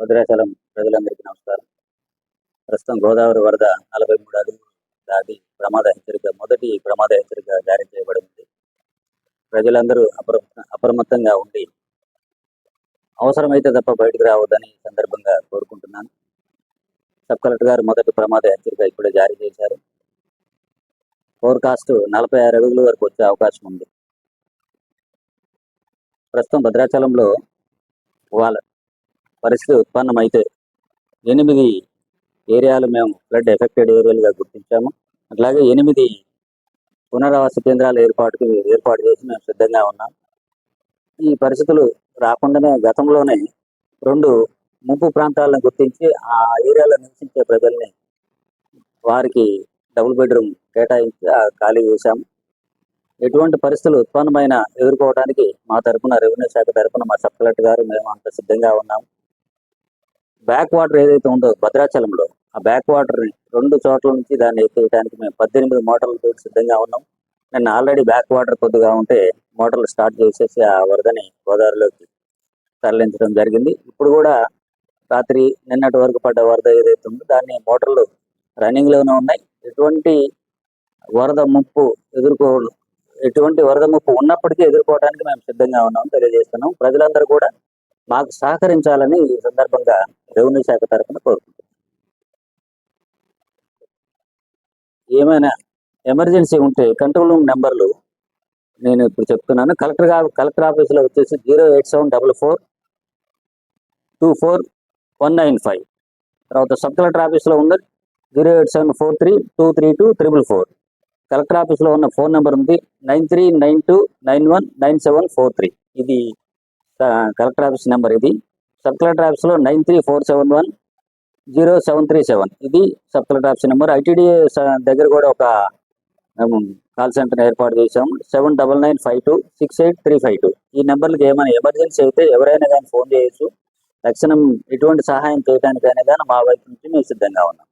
భద్రాచలం ప్రజలందరికీ నమస్కారం. ప్రస్తుతం గోదావరి వరద నలభై మూడు అడుగులు దాటి ప్రమాద హెచ్చరిక మొదటి ప్రమాద హెచ్చరిక జారీ చేయబడింది. ప్రజలందరూ అప్ర అప్రమత్తంగా ఉండి అవసరమైతే తప్ప బయటకు రావద్దని సందర్భంగా కోరుకుంటున్నాను. సబ్ కలెక్టర్ గారు మొదటి ప్రమాద హెచ్చరిక ఇప్పుడే జారీ చేశారు. ఫోర్కాస్ట్ నలభై ఆరు అడుగుల వరకు వచ్చే అవకాశం ఉంది. ప్రస్తుతం భద్రాచలంలో వాళ్ళ పరిస్థితి ఉత్పన్నమైతే ఎనిమిది ఏరియాలు మేము ఫ్లడ్ ఎఫెక్టెడ్ ఏరియాలుగా గుర్తించాము. అట్లాగే ఎనిమిది పునరావాస కేంద్రాలు ఏర్పాటుకి ఏర్పాటు చేసి మేము సిద్ధంగా ఉన్నాం. ఈ పరిస్థితులు రాకుండానే గతంలోనే రెండు ముంపు ప్రాంతాలను గుర్తించి ఆ ఏరియాలో నివసించే ప్రజల్ని వారికి డబుల్ బెడ్రూమ్ కేటాయించి ఖాళీ చేశాము. ఎటువంటి పరిస్థితులు ఉత్పన్నమైన ఎదుర్కోవడానికి మా తరపున రెవెన్యూ శాఖ తరపున మా సబ్ కలెక్టర్ గారు మేము అంత సిద్ధంగా ఉన్నాము. బ్యాక్ వాటర్ ఏదైతే ఉందో భద్రాచలంలో ఆ బ్యాక్ వాటర్ని రెండు చోట్ల నుంచి దాన్ని ఎత్తేయడానికి మేము పద్దెనిమిది మోటార్లతో సిద్ధంగా ఉన్నాం. నేను ఆల్రెడీ బ్యాక్ వాటర్ కొద్దిగా ఉంటే మోటార్లు స్టార్ట్ చేసేసి ఆ వరదని గోదావరిలోకి తరలించడం జరిగింది. ఇప్పుడు కూడా రాత్రి నిన్నటి వరకు పడ్డ వరద ఏదైతే ఉందో దాన్ని మోటార్లు రన్నింగ్లోనే ఉన్నాయి. ఎటువంటి వరద ముప్పు ఎదుర్కో ఎటువంటి వరద ముప్పు ఉన్నప్పటికీ ఎదుర్కోవడానికి మేము సిద్ధంగా ఉన్నాం తెలియజేస్తున్నాం. ప్రజలందరూ కూడా మాకు సహకరించాలని ఈ సందర్భంగా రెవెన్యూ శాఖ తరఫున కోరుకుంటున్నాం. ఏమైనా ఎమర్జెన్సీ ఉంటే కంట్రోల్ రూమ్ నెంబర్లు నేను ఇప్పుడు చెప్తున్నాను. కలెక్టర్ కలెక్టర్ ఆఫీస్లో వచ్చేసి zero eight seven double four two four one nine five. తర్వాత సబ్ కలెక్టర్ ఆఫీస్లో ఉంది. Zero eight seven four three two three two triple four. Collector ఆఫీస్లో ఉన్న ఫోన్ నెంబర్ ఉంది. Nine three nine two nine one nine seven four three. ఇది collector office number ఇది. Sub collector ఆఫీస్లో nine three four seven one zero seven three seven. ఇది sub collector office number. ITD దగ్గర కూడా ఒక మేము call centre ఏర్పాటు చేసాము seven double nine five two six eight three five two. ఈ నెంబర్లకి ఏమైనా ఎమర్జెన్సీ అయితే ఎవరైనా కానీ ఫోన్ చేయొచ్చు. తక్షణం ఎటువంటి సహాయం చేయడానికి కానీ మా వైపు నుంచి మేము సిద్ధంగా ఉన్నాం.